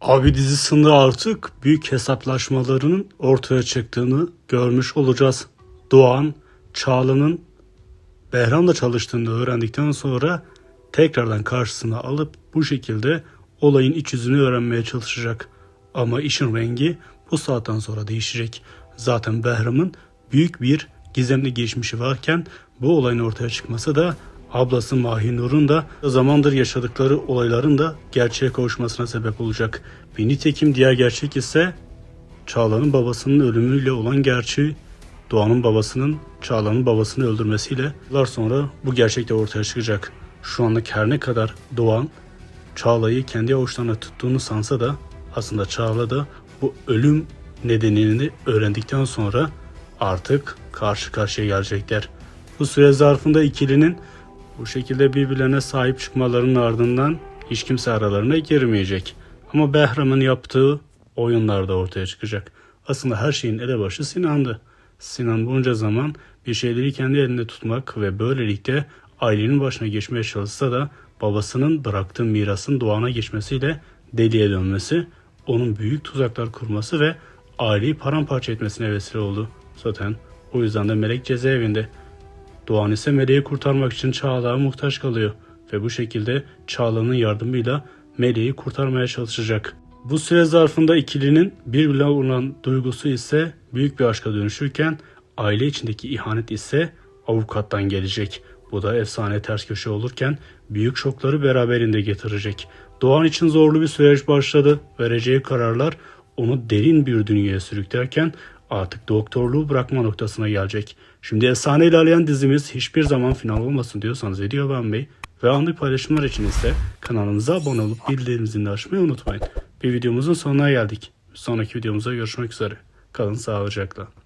Abi dizisinde artık büyük hesaplaşmalarının ortaya çıktığını görmüş olacağız. Doğan, Çağla'nın Behram'la çalıştığını öğrendikten sonra tekrardan karşısına alıp bu şekilde olayın iç yüzünü öğrenmeye çalışacak. Ama işin rengi bu saatten sonra değişecek. Zaten Behram'ın büyük bir gizemli geçmişi varken bu olayın ortaya çıkması da ablası Mahinur'un da zamandır yaşadıkları olayların da gerçeğe kavuşmasına sebep olacak. Bir nitekim diğer gerçek ise Çağla'nın babasının ölümüyle olan gerçeği Doğan'ın babasının Çağla'nın babasını öldürmesiyle yıllar sonra bu gerçek de ortaya çıkacak. Şu anlık her ne kadar Doğan Çağla'yı kendi avuçlarına tuttuğunu sansa da aslında Çağla da bu ölüm nedenini öğrendikten sonra artık karşı karşıya gelecekler. Bu süre zarfında ikilinin bu şekilde birbirlerine sahip çıkmalarının ardından hiç kimse aralarına girmeyecek. Ama Behram'ın yaptığı oyunlarda ortaya çıkacak. Aslında her şeyin elebaşı Sinan'dı. Sinan bunca zaman bir şeyleri kendi elinde tutmak ve böylelikle ailenin başına geçmeye çalışsa da babasının bıraktığı mirasın Doğan'a geçmesiyle deliye dönmesi, onun büyük tuzaklar kurması ve aileyi paramparça etmesine vesile oldu. Zaten o yüzden de Melek cezaevinde. Doğan ise Meleği kurtarmak için Çağla'ya muhtaç kalıyor ve bu şekilde Çağla'nın yardımıyla Meleği kurtarmaya çalışacak. Bu süre zarfında ikilinin birbirine olan duygusu ise büyük bir aşka dönüşürken aile içindeki ihanet ise avukattan gelecek. Bu da efsane ters köşe olurken büyük şokları beraberinde getirecek. Doğan için zorlu bir süreç başladı. Vereceği kararlar onu derin bir dünyaya sürüklerken artık doktorluğu bırakma noktasına gelecek. Şimdi efsane ilerleyen dizimiz hiçbir zaman final olmasın diyorsanız video beğenmeyi ve anlık paylaşımlar için ise kanalımıza abone olup bildirimimizi açmayı unutmayın. Bir videomuzun sonuna geldik. Sonraki videomuzda görüşmek üzere. Kalın sağlıcakla.